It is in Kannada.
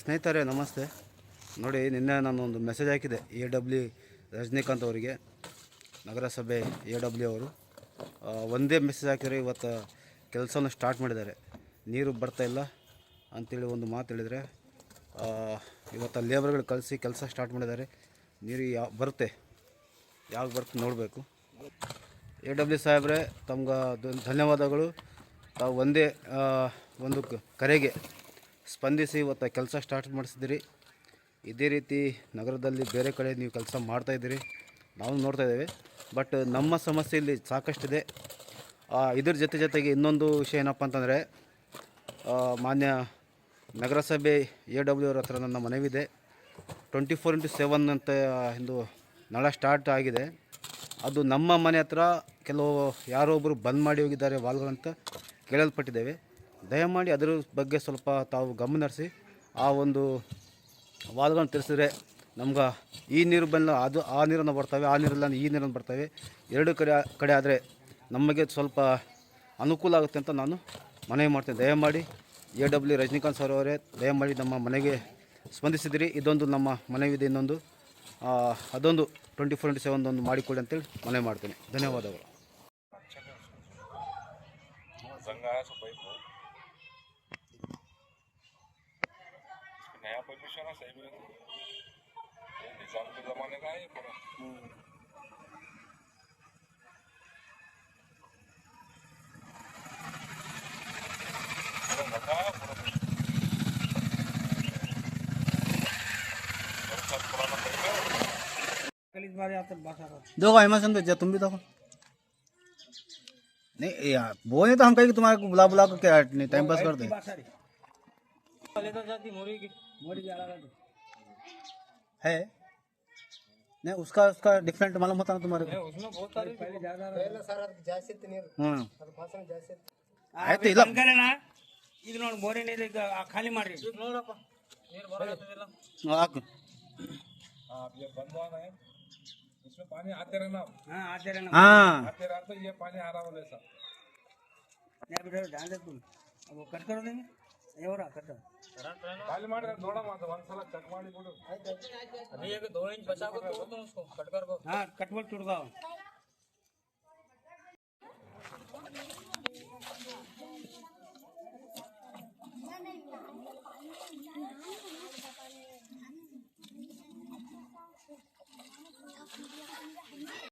ಸ್ನೇಹಿತರೆ, ನಮಸ್ತೆ. ನೋಡಿ, ನಿನ್ನೆ ನಾನು ಒಂದು ಮೆಸೇಜ್ ಹಾಕಿದೆ ಎ ಡಬ್ಲ್ಯೂ ರಜನಿಕಾಂತ್ ಅವರಿಗೆ, ನಗರಸಭೆ ಎ ಡಬ್ಲ್ಯೂ ಅವರು. ಒಂದೇ ಮೆಸೇಜ್ ಹಾಕಿದ್ರೆ ಇವತ್ತು ಕೆಲಸನ ಸ್ಟಾರ್ಟ್ ಮಾಡಿದ್ದಾರೆ. ನೀರು ಬರ್ತಾ ಇಲ್ಲ ಅಂತೇಳಿ ಒಂದು ಮಾತು ಹೇಳಿದರೆ ಇವತ್ತು ಲೇಬರ್ಗಳು ಕಳಿಸಿ ಕೆಲಸ ಸ್ಟಾರ್ಟ್ ಮಾಡಿದ್ದಾರೆ. ನೀರು ಯಾವ ಬರುತ್ತೆ. ಯಾವಾಗ ಬರುತ್ತೆ ನೋಡಬೇಕು. ಎ ಡಬ್ಲ್ಯೂ ಸಾಹೇಬ್ರೆ, ತಮ್ಗೆ ಧನ್ಯವಾದಗಳು. ತಾವು ಒಂದೇ ಒಂದು ಕರೆಗೆ ಸ್ಪಂದಿಸಿ ಇವತ್ತು ಕೆಲಸ ಸ್ಟಾರ್ಟ್ ಮಾಡಿಸಿದಿರಿ. ಇದೇ ರೀತಿ ನಗರದಲ್ಲಿ ಬೇರೆ ಕಡೆ ನೀವು ಕೆಲಸ ಮಾಡ್ತಾಯಿದ್ದೀರಿ ನಾವು ನೋಡ್ತಾ ಇದ್ದೇವೆ. ಬಟ್ ನಮ್ಮ ಸಮಸ್ಯೆ ಇಲ್ಲಿ ಸಾಕಷ್ಟಿದೆ. ಇದ್ರ ಜೊತೆ ಜೊತೆಗೆ ಇನ್ನೊಂದು ವಿಷಯ ಏನಪ್ಪ ಅಂತಂದರೆ ಮಾನ್ಯ ನಗರಸಭೆ ಎ ಡಬ್ಲ್ಯೂ ಅವ್ರ ಹತ್ರ ನನ್ನ ಮನವಿದೆ ಟ್ವೆಂಟಿ ಫೋರ್ ಇಂಟು ಸೆವೆನ್ ಅಂತ ಎಂದು ನಳ ಸ್ಟಾರ್ಟ್ ಆಗಿದೆ. ಅದು ನಮ್ಮ ಮನೆ ಹತ್ರ ಕೆಲವು ಯಾರೋ ಒಬ್ಬರು ಬಂದ್ ಮಾಡಿ ಹೋಗಿದ್ದಾರೆ ವಾಲ್ಗಳಂತ ಕೇಳಲ್ಪಟ್ಟಿದ್ದೇವೆ. ದಯಮಾಡಿ ಅದರ ಬಗ್ಗೆ ಸ್ವಲ್ಪ ತಾವು ಗಮನ ಆ ಒಂದು ವಾದಗಳನ್ನು ತಿಳಿಸಿದ್ರೆ ನಮ್ಗೆ ಈ ನೀರು ಬಂದ ಅದು ಆ ನೀರನ್ನು ಬರ್ತವೆ, ಆ ನೀರಿಲ್ಲ ಈ ನೀರನ್ನು ಬರ್ತವೆ. ಎರಡು ಕಡೆ ಕಡೆ ಆದರೆ ನಮಗೆ ಸ್ವಲ್ಪ ಅನುಕೂಲ ಆಗುತ್ತೆ ಅಂತ ನಾನು ಮನವಿ ಮಾಡ್ತೇನೆ. ದಯಮಾಡಿ ಎ ಡಬ್ಲ್ಯೂ ರಜನಿಕಾಂತ್ ಸರ್ ಅವರೇ ದಯಮಾಡಿ ನಮ್ಮ ಮನೆಗೆ ಸ್ಪಂದಿಸಿದಿರಿ. ಇದೊಂದು ನಮ್ಮ ಮನವಿದೆ ಇನ್ನೊಂದು. ಅದೊಂದು ಟ್ವೆಂಟಿ ಫೋರ್ ಇಂಟು ಸೆವೆನ್ ಒಂದು ಮಾಡಿಕೊಡಿ ಅಂತೇಳಿ ಮನವಿ ಮಾಡ್ತೇನೆ. ಧನ್ಯವಾದಗಳು. नया पोजीशन है सही बोले तो निज़ाम के जमाने का है पूरा। देखो हेमंत तो चंद तुम भी देखो। नहीं यार वो नहीं तो हम कहेंगे तुम्हारे को बुला बुला को क्या टाइम पास करते हैं नहीं उसका उसका डिफरेंट मालूम होता ना तुम्हारे को ಹ್ಮ್ ಆಯ್ತು ಇಲ್ಲ ಈಗ ನೋಡಿ ಬೋರಿ ನೀರು ಈಗ ಖಾಲಿ ಮಾಡ್ರಿ ಹಾಕು हाँ अब ये बंद हुआ ना है इसमें पानी आते रहना ಹಾ ಆಚಾರ್ಯ ಹಾ आते रहा तो ये पानी आ रहा बोले सब ಬಿಟ್ಟು ಧ್ಯಾನ ತುಮ್ ಅವು ಕಟ್ ಕರೋ ದೇಂಗೆ ಎವರ ಕಟ್ ಖಾಲಿ ಮಾಡಿದ್ರೆ ನೋಡಮ್ಮ ಅದು ಒಂದ್ಸಲ ಕಟ್ ಮಾಡಿ ಬಿಡು. ಹಾ ಕಟ್ ಮಾಡಿ ಚುಡ್ದಾವ